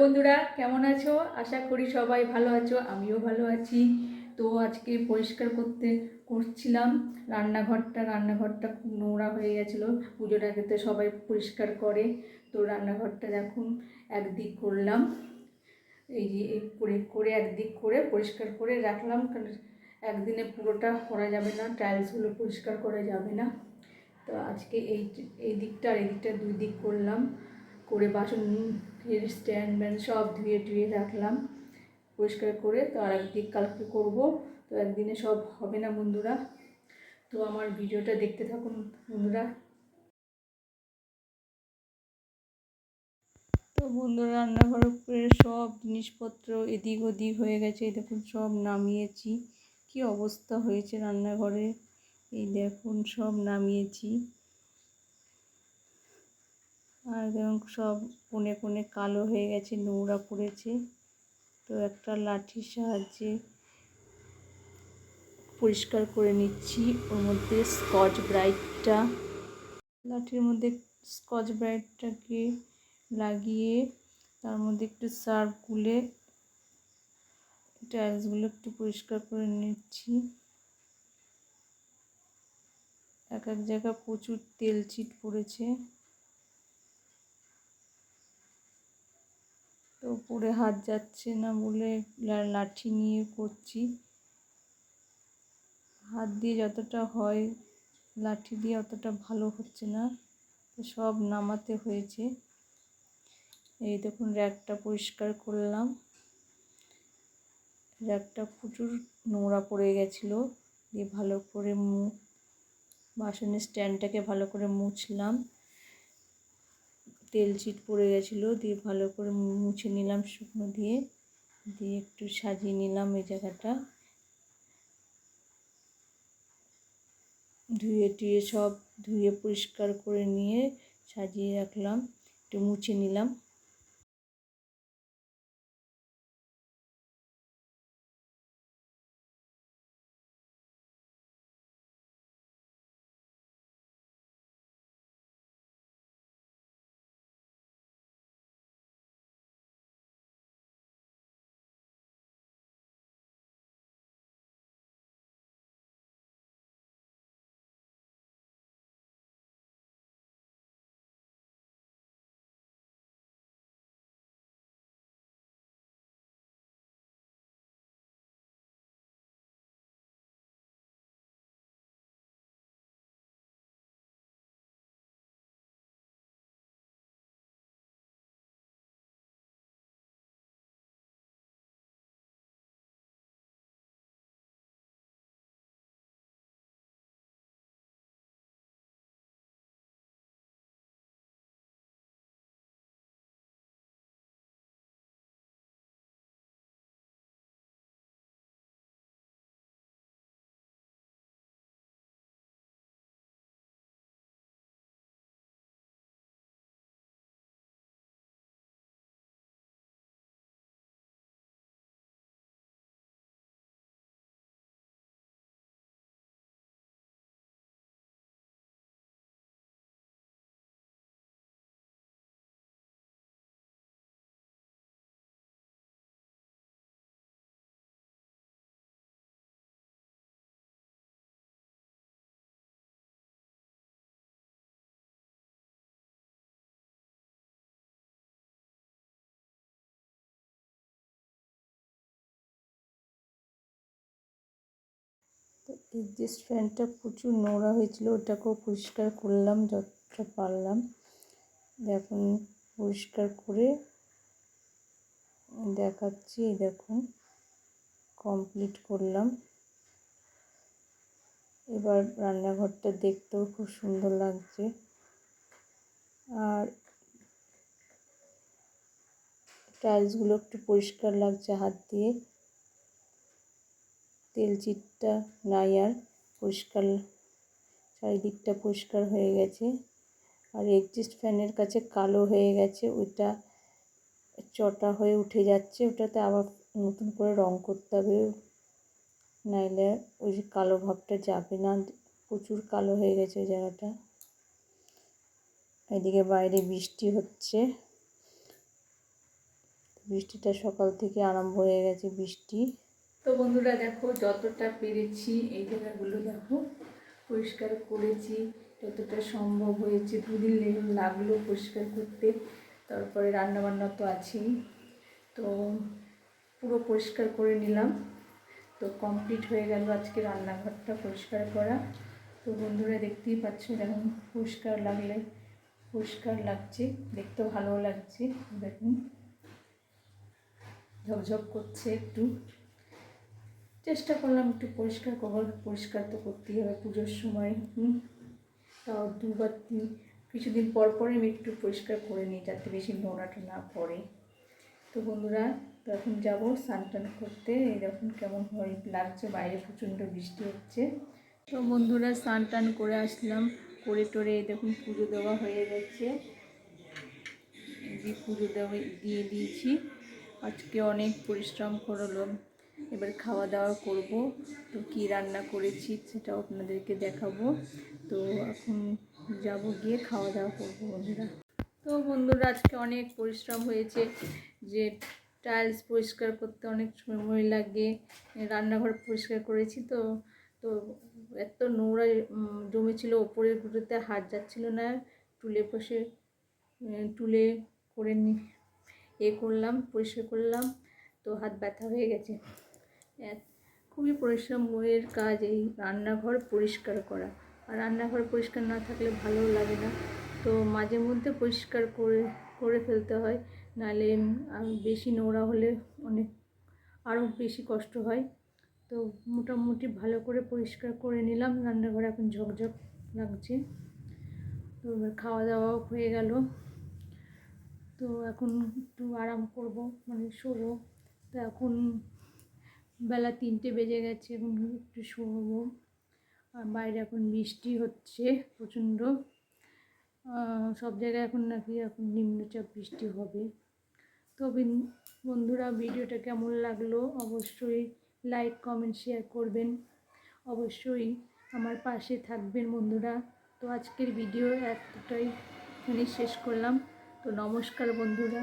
বন্ধুরা, কেমন আছো? আশা করি সবাই ভালো আছো, আমিও ভালো আছি। তো আজকে পরিষ্কার করতে, করছিলাম। রান্নাঘরটা রান্নাঘরটা খুব নোংরা হয়ে গেছিল। পুজোর আগে তো সবাই পরিষ্কার করে। তো রান্নাঘরটা এখন একদিক করলাম। এই যে করে করে একদিক করে পরিষ্কার করে রাখলাম। কারণ একদিনে পুরোটা করা যাবে না টাইলসগুলো পরিষ্কার করা যাবে না। তো আজকে এই এই দিকটা আর এই দিকটা দুই দিক করলাম। করে বাসন স্ট্যান্ড ব্যান্ড সব ধুয়ে টুয়ে রাখলাম পরিষ্কার করে। তো আর একদিক কালকে করব, তো একদিনে সব হবে না বন্ধুরা। তো আমার ভিডিওটা দেখতে থাকুন বন্ধুরা। তো বন্ধুরা রান্নাঘরের উপরে সব জিনিসপত্র এদিক ওদিক হয়ে গেছে। দেখুন, সব নামিয়েছি। কি অবস্থা হয়েছে রান্নাঘরে? এই দেখুন, সব নামিয়েছি। দেখুন সব কোণে কোণে কালো হয়ে গেছে, নোংরা পড়েছে। তো একটা লাঠির সাহায্যে পরিষ্কার করে নিচ্ছি। ওর মধ্যে স্কচ ব্রাইটটা। লাঠির মধ্যে স্কচ ব্রাইটটাকে লাগিয়ে তার মধ্যে একটু সার্ফ গুলে, টাইলসগুলো একটু পরিষ্কার করে নিচ্ছি। এক এক জায়গায় প্রচুর তেল চিট পড়েছে। তো পরে হাত যাচ্ছে না বলে লাঠি নিয়ে করছি। হাত দিয়ে যতটা হয়, লাঠি দিয়ে অতটা ভালো হচ্ছে না। তো সব নামাতে হয়েছে। এই দেখুন, র্যাকটা পরিষ্কার করলাম। র্যাকটা প্রচুর নোংরা পড়ে গেছিল। দিয়ে ভালো করে বাসনের স্ট্যান্ডটাকে ভালো করে মুছলাম। তেল চিট পড়ে গেছিল, দিয়ে ভালো করে মুছে নিলাম শুকনো দিয়ে দিয়ে একটু সাজিয়ে নিলাম এই জায়গাটা। ধুয়ে টুয়ে সব ধুয়ে পরিষ্কার করে নিয়ে সাজিয়ে রাখলাম, একটু মুছে নিলাম। তো এক্সস্ট ফ্যানটা প্রচুর নোংরা হয়েছিল, ওটাকেও পরিষ্কার করলাম যতটা পারলাম। দেখুন পরিষ্কার করে দেখাচ্ছি দেখুন কমপ্লিট করলাম। এবার রান্নাঘরটা দেখতেও খুব সুন্দর লাগছে। আর টাইলসগুলো একটু পরিষ্কার লাগছে হাত দিয়ে। তেল চিটটা নাই আর পরিষ্কার, চারিদিকটা পরিষ্কার হয়ে গেছে। আর এক্সস্ট ফ্যানের কাছে কালো হয়ে গেছে, ওইটা চটা হয়ে উঠে যাচ্ছে। ওটাতে আবার নতুন করে রং করতে হবে। নাইলে ওই যে কালো ভাবটা যাবে না, প্রচুর কালো হয়ে গেছে ওই জায়গাটা। এদিকে বাইরে বৃষ্টি হচ্ছে। বৃষ্টিটা সকাল থেকে আরম্ভ হয়ে গেছে বৃষ্টি। তো বন্ধুরা দেখো, যতটা পেরেছি এই জায়গাগুলো দেখো, পরিষ্কার করেছি, যতটা সম্ভব হয়েছে। দুদিন লাগল পরিষ্কার করতে, তারপরে রান্নাবান্না তো আছেই। তো পুরো পরিষ্কার করে নিলাম। তো কমপ্লিট হয়ে গেল আজকে রান্নাঘরটা পরিষ্কার করা। তো বন্ধুরা দেখতেই পাচ্ছ, দেখুন, পরিষ্কার লাগলে পরিষ্কার লাগছে, দেখতেও ভালো লাগছে, দেখুন। ঝকঝক করছে একটু। চেষ্টা করলাম একটু পরিষ্কার করব পরিষ্কার তো করতেই হবে পুজোর সময় তাও দুবার কিছুদিন পর পরে আমি একটু পরিষ্কার করে নিই যাতে বেশি নোংরাটা না পড়ে। তো বন্ধুরা, তো এখন যাব স্নান টান করতে এরকম কেমন হয়, লাগছে বাইরে প্রচণ্ড বৃষ্টি হচ্ছে। তো বন্ধুরা, স্নান টান করে আসলাম, করে টোরে দেখুন পুজো দেওয়া হয়ে গেছে। পুজো দেওয়া দিয়ে দিয়েছি, আজকে অনেক পরিশ্রম করলাম। এবার খাওয়া দাওয়া করব। তো কী রান্না করেছি সেটাও আপনাদেরকে দেখাবো। তো এখন যাব গিয়ে খাওয়া দাওয়া করব বন্ধুরা। তো বন্ধুরা, আজকে অনেক পরিশ্রম হয়েছে যে টাইলস পরিষ্কার করতে অনেক সময় লাগে। রান্নাঘর পরিষ্কার করেছি তো তো এত নোংরা জমেছিল ওপরের গুঁড়োতে হাত যাচ্ছিল না। টুলে বসে, টুলে করে নি, এ করলাম, পরিষ্কার করলাম, তো হাত ব্যথা হয়ে গেছে। খুবই পরিশ্রমের কাজ এই রান্নাঘর পরিষ্কার করা। আর রান্নাঘর পরিষ্কার না থাকলে ভালো লাগে না। তো মাঝে মধ্যে পরিষ্কার করে করে ফেলতে হয়। নাহলে বেশি নোংরা হলে অনেক, আরও বেশি কষ্ট হয়। তো মোটামুটি ভালো করে পরিষ্কার করে নিলাম। রান্নাঘর এখন ঝকঝক লাগছে। তো এবার খাওয়া দাওয়াও হয়ে গেল। তো এখন একটু আরাম করব মানে শোবো। তো এখন বেলা তিনটে বেজে গেছে, এখন একটু আর বাইরে এখন বৃষ্টি হচ্ছে প্রচণ্ড। সব জায়গায় এখন নাকি এখন নিম্নচাপ বৃষ্টি হবে। তো বন্ধুরা, ভিডিওটা কেমন লাগল অবশ্যই লাইক কমেন্ট শেয়ার করবেন। অবশ্যই আমার পাশে থাকবেন বন্ধুরা। তো আজকের ভিডিও এতটাই। শেষ করলাম। তো নমস্কার বন্ধুরা।